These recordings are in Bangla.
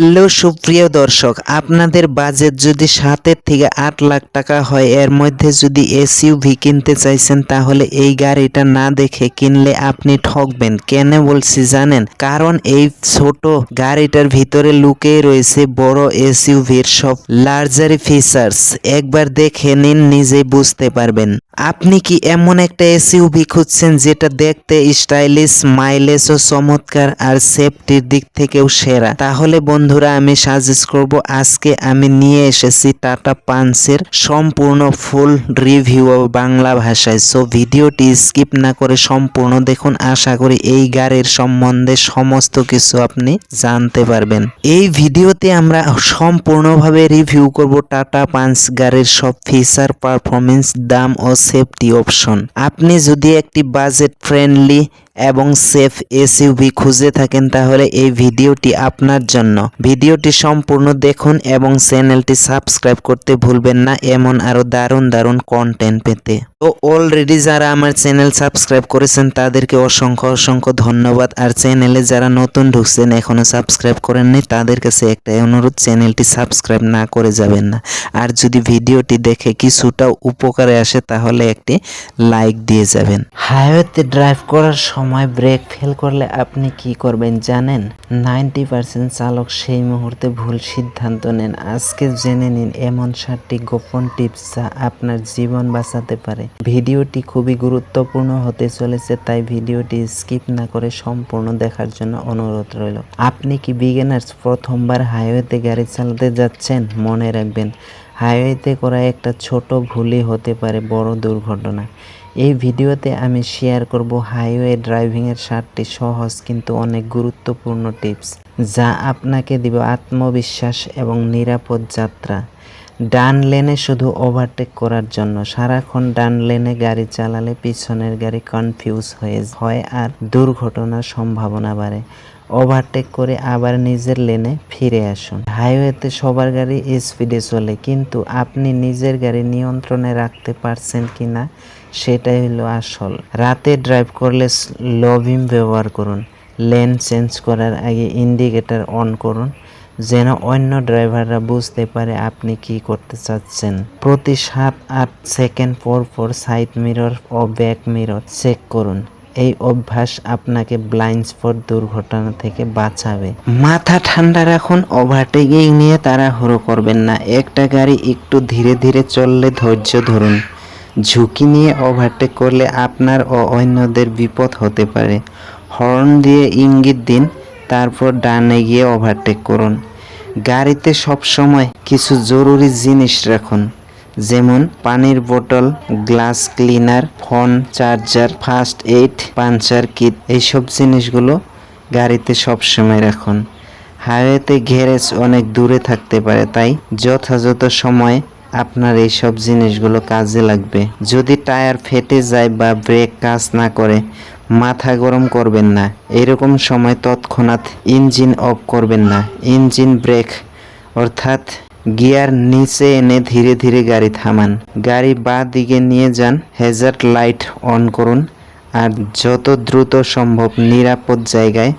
হ্যালো, সুপ্রিয় দর্শক, আপনাদের বাজেট যদি সাতের থেকে আট লাখ টাকা হয়, এর মধ্যে যদি এসইউভি কিনতে চাইছেন, তাহলে এই গাড়িটা না দেখে কিনলে আপনি ঠকবেন। কেন বলছি জানেন? কারণ এই ছোট গাড়িটার ভিতরে লুকিয়ে রয়েছে বড় এসইউভির সব লার্জারি ফিচার্স। একবার দেখে নিন, নিজেই বুঝতে পারবেন। আপনি কি এমন একটা এসইউভি খুঁজছেন, যেটা দেখতে স্টাইলিশ মাইলেজ ও চমৎকার আর সেফটির দিক থেকেও সেরা? তাহলে বন্ধুরা, আমি সাজেস্ট করব আজকে আমি নিয়ে এসেছি টাটা পাঞ্চের সম্পূর্ণ ফুল রিভিউ বাংলা ভাষায়। সো ভিডিওটি স্কিপ না করে সম্পূর্ণ দেখুন। আশা করি এই গাড়ির সম্বন্ধে সমস্ত কিছু আপনি জানতে পারবেন। এই ভিডিওতে আমরা সম্পূর্ণভাবে রিভিউ করব টাটা পাঞ্চ গাড়ির সব ফিচার পারফরমেন্স দাম ও সেফটি অপশন আপনি যদি একটি বাজেট ফ্রেন্ডলি এবং সেফ এসইউভি খুঁজে থাকেন তাহলে এই ভিডিওটি আপনার জন্য। ভিডিওটি সম্পূর্ণ দেখুন এবং চ্যানেলটি সাবস্ক্রাইব করতে ভুলবেন না, এমন আরও দারুণ দারুণ কন্টেন্ট পেতে। তো অলরেডি যারা আমার চ্যানেল সাবস্ক্রাইব করেছেন, তাদেরকে অসংখ্য অসংখ্য ধন্যবাদ। আর চ্যানেলে যারা নতুন ঢুকছেন, এখনও সাবস্ক্রাইব করেননি, তাদের কাছে একটা অনুরোধ, চ্যানেলটি সাবস্ক্রাইব না করে যাবেন না। আর যদি ভিডিওটি দেখে কিছুটা উপকারে আসে, তাহলে একটি লাইক দিয়ে যাবেন। হাইওয়েতে ড্রাইভ করার সময় ব্রেক ফেল করলে আপনি কি করবেন জানেন? নাইনটি পার্সেন্ট চালক সেই মুহূর্তে ভুল সিদ্ধান্ত নেন। আজকে জেনে নিন এমন সাতটি গোপন টিপস যা আপনার জীবন বাঁচাতে পারে। ভিডিওটি খুবই গুরুত্বপূর্ণ হতে চলেছে, তাই ভিডিওটি স্কিপ না করে সম্পূর্ণ দেখার জন্য অনুরোধ রইল। আপনি কি বিগিনার্স প্রথমবার হাইওয়েতে গাড়ি চালাতে যাচ্ছেন? মনে রাখবেন, হাইওয়েতে করা একটা ছোট ভুলই হতে পারে বড় দুর্ঘটনা। এই ভিডিওতে আমি শেয়ার করব হাইওয়ে ড্রাইভিংয়ের সাতটি সহজ কিন্তু অনেক গুরুত্বপূর্ণ টিপস যা আপনাকে দিব আত্মবিশ্বাস এবং নিরাপদ যাত্রা। ডান লেনে শুধু ওভারটেক করার জন্য, সারাক্ষণ ডান লেনে গাড়ি চালালে পিছনের গাড়ি কনফিউজ হয়ে হয় আর দুর্ঘটনার সম্ভাবনা বাড়ে। ওভারটেক করে আবার নিজের লেনে ফিরে আসুন। হাইওয়েতে সবার গাড়ি স্পিডে চলে, কিন্তু আপনি নিজের গাড়ি নিয়ন্ত্রণে রাখতে পারছেন কি না সেটাই হলো আসল। রাতে ড্রাইভ করলে লভিম ব্যবহার করুন। লেন চেঞ্জ করার আগে ইন্ডিকেটর অন করুন, যেন অন্য ড্রাইভাররা বুঝতে পারে আপনি কি করতে চাচ্ছেন। প্রতি সাত আট সেকেন্ড পর পর সাইড মিরর ও ব্যাক মিরর চেক করুন। এই অভ্যাস আপনাকে ব্লাইন্ড স্পট দুর্ঘটনা থেকে বাঁচাবে। মাথা ঠান্ডা রাখুন ওভারটেকিং নিয়ে তারা তাড়াহুড়ো করবেন না। একটা গাড়ি একটু ধীরে ধীরে চললে ধৈর্য ধরুন। ঝুঁকি নিয়ে ওভারটেক করলে আপনার ও অন্যদের বিপদ হতে পারে। হর্ন দিয়ে ইঙ্গিত দিন, তারপর ডানে গিয়ে ওভারটেক করুন। গাড়িতে সব সময় কিছু জরুরি জিনিস রাখুন। যেমন পানির বোতল, glass cleaner, phone charger first aid puncture kit, এইসব জিনিসগুলো গাড়িতে সব সময় রাখুন। হাইওয়েতে গ্যারেজ অনেক দূরে থাকতে পারে, তাই যথাযথ সময়ে আপনার এইসব জিনিসগুলো কাজে লাগবে। যদি টায়ার ফেটে যায় বা ব্রেক কাজ না করে, মাথা গরম করবেন না। এরকম সময় তৎক্ষণাৎ ইঞ্জিন অফ করবেন না। ইঞ্জিন ব্রেক, অর্থাৎ গিয়ার নিচে এনে ধীরে ধীরে গাড়ি থামান। গাড়ি বা দিকে নিয়ে যান হেজার্ট লাইট অন করুন আর যত দ্রুত সম্ভব নিরাপদ জায়গায়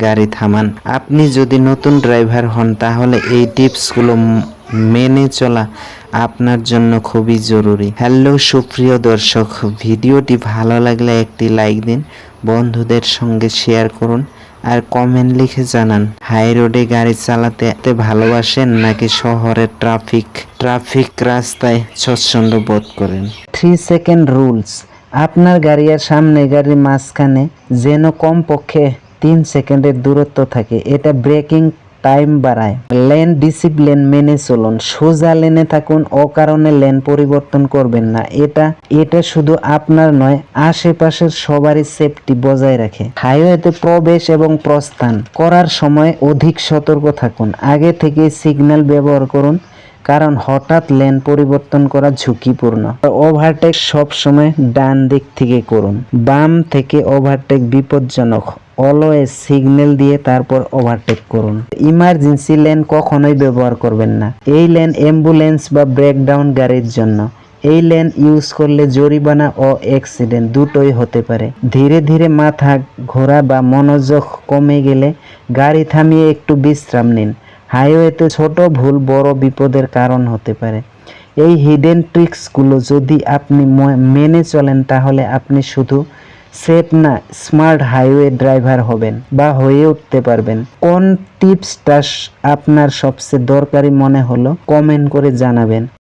গাড়ি থামান। আপনি যদি নতুন ড্রাইভার হন, তাহলে এই টিপসগুলো মেনে চলা আপনার জন্য খুবই জরুরি। হ্যালো, সুপ্রিয় দর্শক, ভিডিওটি ভালো লাগলে একটি লাইক দিন, বন্ধুদের সঙ্গে শেয়ার করুন। আর কমেন্ট লিখে জানান, হাই রোডে গাড়ি চালাতে ভালোবাসেন নাকি শহরের ট্রাফিক ট্রাফিক রাস্তায় স্বচ্ছন্দ বোধ করেন। থ্রি সেকেন্ড রুলস আপনার গাড়ি আর সামনে গাড়ির মাঝখানে যেন কমপক্ষে তিন সেকেন্ডের দূরত্ব থাকে। এটা ব্রেকিং টাইম বাড়ায়। লেন ডিসিপ্লিন মেনে চলুন। সোজা লেনে থাকুন অকারণে লেন পরিবর্তন করবেন না। এটা এটা শুধু আপনার নয়, আশেপাশের সবারই সেফটি বজায় রাখে। হাইওয়েতে প্রবেশ এবং প্রস্থান করার সময় অধিক সতর্ক থাকুন। আগে থেকে সিগন্যাল ব্যবহার করুন, কারণ হঠাৎ লেন পরিবর্তন করা ঝুঁকিপূর্ণ। ওভারটেক সব সময় ডান দিক থেকে করুন। বাম থেকে ওভারটেক বিপজ্জনক। অলওয়েজ সিগন্যাল দিয়ে তারপর ওভারটেক করুন। ইমার্জেন্সি লেন কখনোই ব্যবহার করবেন না। এই লেন অ্যাম্বুলেন্স বা ব্রেকডাউন গাড়ির জন্য। এই লেন ইউজ করলে জরিমানা ও অ্যাক্সিডেন্ট দুটোই হতে পারে। ধীরে ধীরে মাথা ঘোরা বা মনোযোগ কমে গেলে গাড়ি থামিয়ে একটু বিশ্রাম নিন। হাইওয়েতে ছোট ভুল বড় বিপদের কারণ হতে পারে। এই হিডেন ট্রিক্সগুলো যদি আপনি মেনে চলেন তাহলে আপনি শুধু সেফ না স্মার্ট হাইওয়ে ড্রাইভার হবেন বা হয়ে উঠতে পারবেন। কোন টিপসটা আপনার সবচেয়ে দরকারি মনে হলো কমেন্ট করে জানাবেন।